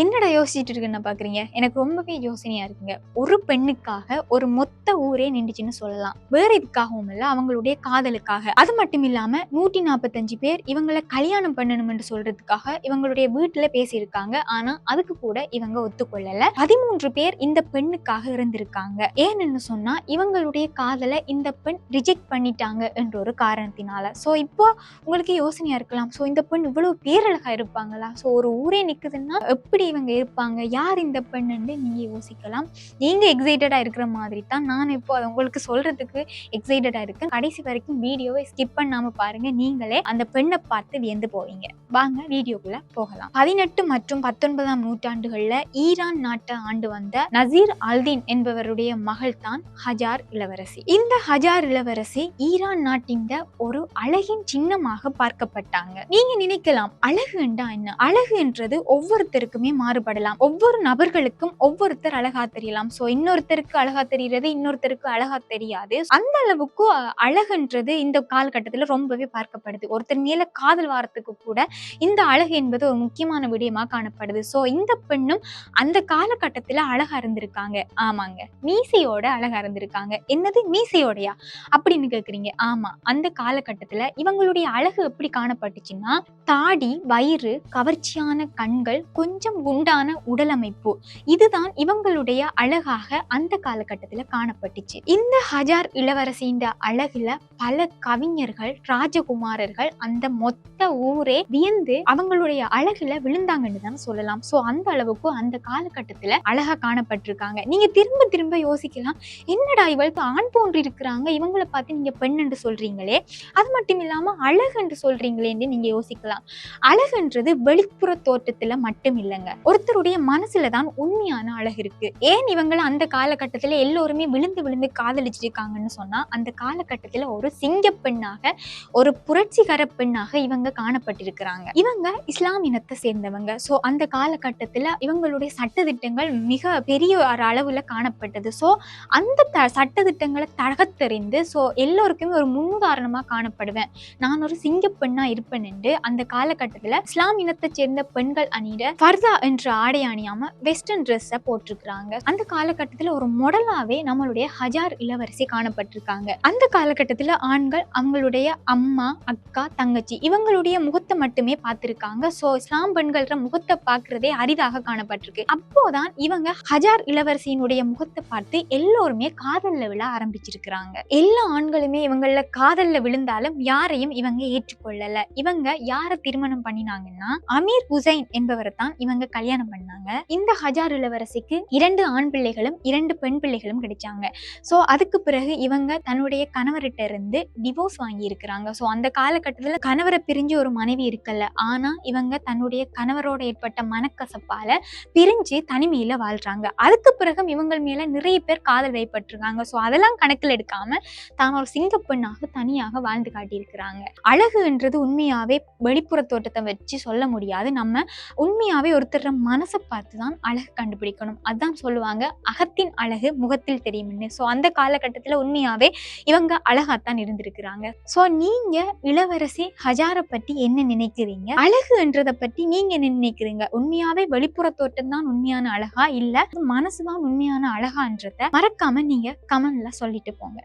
என்னடா யோசிச்சுட்டு இருக்குன்னு பாக்குறீங்க? எனக்கு ரொம்பவே யோசனையா இருக்குங்க. ஒரு பெண்ணுக்காக ஒரு மொத்த ஊரே நின்றுச்சுன்னு சொல்லலாம். வேற இதுக்காகவும் இல்ல அவங்களுடைய காதலுக்காக. அது மட்டும் இல்லாம நூற்றி நாற்பத்தஞ்சு பேர் இவங்களை கல்யாணம் பண்ணணும்னு சொல்றதுக்காக இவங்களுடைய வீட்டுல பேசியிருக்காங்க. ஆனா அதுக்கு கூட இவங்க ஒத்துக்கொள்ளல. பதிமூன்று பேர் இந்த பெண்ணுக்காக இருந்திருக்காங்க. ஏன்னு சொன்னா இவங்களுடைய காதலை இந்த பெண் ரிஜெக்ட் பண்ணிட்டாங்க என்ற ஒரு காரணத்தினால. சோ இப்போ உங்களுக்கு யோசனையா இருக்கலாம். சோ இந்த பெண் இவ்வளவு பேரழகா இருப்பாங்களா? சோ ஒரு ஊரே நிக்குதுன்னா எப்படி இவங்க இருப்பாங்க? யார் இந்த பெண்ணுன்னு நீங்கள் யோசிக்கலாம். நீங்க எக்ஸைட்டடாக இருக்கிற மாதிரி தான் நான் இப்போ அதை உங்களுக்கு சொல்றதுக்கு எக்ஸைட்டடாக இருக்கேன். கடைசி வரைக்கும் வீடியோவை ஸ்கிப் பண்ணாமல் பாருங்கள் நீங்களே அந்த பெண்ணை பார்த்து வியந்து போவீங்க. வாங்க வீடியோக்குள்ள போகலாம். பதினெட்டு மற்றும் பத்தொன்பதாம் நூற்றாண்டுகளில் ஈரான் நாட்டை ஆண்டு வந்த நசீர் அல்தீன் என்பவருடைய மகள் தான் ஹஜார் இளவரசி. இந்த ஹஜார் இளவரசி ஈரான் நாட்டின் ஒரு அழகின் சின்னமாக பார்க்கப்பட்டாங்க. நீங்க நினைக்கலாம் அழகு என்றா என்ன? அழகு என்றது ஒவ்வொருத்தருக்குமே மாறுபடலாம். ஒவ்வொரு நபர்களுக்கும் ஒவ்வொருத்தர் அழகா தெரியலாம். சோ இன்னொருத்தருக்கு அழகா தெரிகிறது இன்னொருத்தருக்கு அழகா தெரியாது. அந்த அளவுக்கு அழகுன்றது இந்த காலகட்டத்துல ரொம்பவே பார்க்கப்படுது. ஒருத்தர் மேல காதல் வாரத்துக்கு கூட இந்த அழகு என்பது ஒரு முக்கியமான விடயமா காணப்படுது. ஸோ இந்த பெண்ணும் அந்த காலகட்டத்துல அழகா இருந்திருக்காங்க. ஆமாங்க. மீசையோட அழகா இருந்திருக்காங்க. என்னது? மீசையோடயா? அப்படின்னு கேட்குறீங்க ஆமா. அந்த காலகட்டத்துல இவங்களுடைய அழகு எப்படி காணப்பட்டுச்சுன்னா தாடி வயிறு கவர்ச்சியான கண்கள் கொஞ்சம் குண்டான உடலமைப்பு. இதுதான் இவங்களுடைய அழகாக அந்த காலகட்டத்தில் காணப்பட்டுச்சு. இந்த ஹஜார் இளவரசியின் அழகுல பல கவிஞர்கள் ராஜகுமாரர்கள் அந்த மொத்த ஊரே வியந்து அவங்களுடைய அழகுல விழுந்தாங்கன்னு தான் சொல்லலாம். ஸோ அந்த அளவுக்கு அந்த காலகட்டத்தில் அழகா காணப்பட்டிருக்காங்க. நீங்க திரும்ப திரும்ப யோசிக்கலாம். என்னடா இவளுக்கு ஆண் போன்று இருக்கிறாங்க? இவங்களை பார்த்து நீங்க பெண் என்று சொல்றீங்களே? அது மட்டும் இல்லாம அழகு என்று சொல்றீங்களேன்னு நீங்க யோசிக்கலாம். அழகுன்றது வெளிப்புற தோற்றத்துல மட்டும் இல்லைங்க. ஒருத்தருடைய மனசுல தான் உண்மையான அழகு இருக்கு. ஏன் இவங்களை அந்த காலகட்டத்துல எல்லோருமே விழுந்து விழுந்து காதலிச்சிருக்காங்கன்னு சொன்னா அந்த காலகட்டத்துல ஒரு சிங்க பெண்ணாக ஒரு புரட்சிகர பெண்ணாக இவங்க காணப்பட்டிருக்கிறாங்க. இவங்க இஸ்லாம் இனத்தை சேர்ந்தவங்க. சோ அந்த காலகட்டத்துல இவங்களுடைய சட்டத்திட்டங்கள் மிக பெரிய ஒரு அளவுல காணப்பட்டது. சோ அந்த த சட்டதிட்டங்களை தகத்தெறிந்து ஸோ எல்லோருக்குமே ஒரு முன்னுதாரணமா காணப்படுவேன். நான் ஒரு சிங்க பெண்ணா இருப்பேன் என்று அந்த காலகட்டத்துல இஸ்லாம் இனத்தை சேர்ந்த பெண்கள் அணியிட ஃபர்தா என்ற ஆடை அணியாம வெஸ்டர்ன் ட்ரெஸ்ஸை போட்டிருக்கிறாங்க. அந்த காலகட்டத்தில் ஒரு மொடலாவே நம்மளுடைய ஹஜார் இளவரசி காணப்பட்டிருக்காங்க. அந்த காலகட்டத்தில் ஆண்கள் அவங்களுடைய அம்மா அக்கா தங்கச்சி இவங்களுடைய முகத்தை மட்டுமே பார்த்திருக்காங்க. ஸோ இஸ்லாம் பெண்கள முகத்தை பார்க்குறதே அரிதாக காணப்பட்டிருக்கு. அப்போதான் இவங்க ஹஜார் இளவரசியினுடைய முகத்தை பார்த்து எல்லோருமே காதல்ல விழ ஆரம்பிச்சிருக்கிறாங்க. எல்லா ஆண்களுமே இவங்கள காதல்ல விழுந்தாலும் யாரையும் இவங்க ஏற்றுக்கொள்ளல. இவங்க யாரை திருமணம் பண்ணினாங்கன்னா அமீர் ஹுசைன் என்பவரை தான் இவங்க கல்யாணம் பண்ணாங்க. இந்த ஹஜார் இளவரசிக்கு இரண்டு ஆண் பிள்ளைகளும் இரண்டு பெண் பிள்ளைகளும் கிடைச்சாங்க. ஸோ அதுக்கு பிறகு இவங்க தன்னுடைய கணவர்கிட்ட இருந்து டிவோர்ஸ் வாங்கி இருக்கிறாங்க ஸோ அந்த காலகட்டத்தில் கணவரை பிரிஞ்சு ஒரு மனைவி இருக்கல ஆனா இவங்க தன்னுடைய கணவரோட ஏற்பட்ட மனக்கசப்பால பிரிஞ்சு தனிமையில வாழ்றாங்க. அதுக்கு பிறகும் இவங்கள் மேல நிறைய பேர் காதல் வைப்பட்டிருக்காங்க ஸோ அதெல்லாம் கணக்கில் எடுக்காம தான் ஒரு சிங்க பெண்ணாக தனியாக வாழ்ந்து காட்டியிருக்கிறாங்க. அழகுன்றது உண்மையாவே வெளிப்புற தோட்டத்தை வச்சு சொல்ல முடியாது. நம்ம உண்மையாவே ஒரு ஒருத்தர் மனசை பார்த்து தான் அழகு கண்டுபிடிக்கணும். அதான் சொல்லுவாங்க அகத்தின் அழகு முகத்தில் தெரியும்னு. ஸோ அந்த காலகட்டத்தில் உண்மையாவே இவங்க அழகாத்தான் இருந்திருக்கிறாங்க. ஸோ நீங்க இளவரசி ஹஜாரை பற்றி என்ன நினைக்கிறீங்க? அழகுன்றதை பற்றி நீங்க என்ன நினைக்கிறீங்க? உண்மையாவே வெளிப்புற தோட்டம் தான் உண்மையான அழகா? இல்லை மனசு தான் உண்மையான அழகான்றத மறக்காம நீங்க கமெண்ட்ல சொல்லிட்டு போங்க.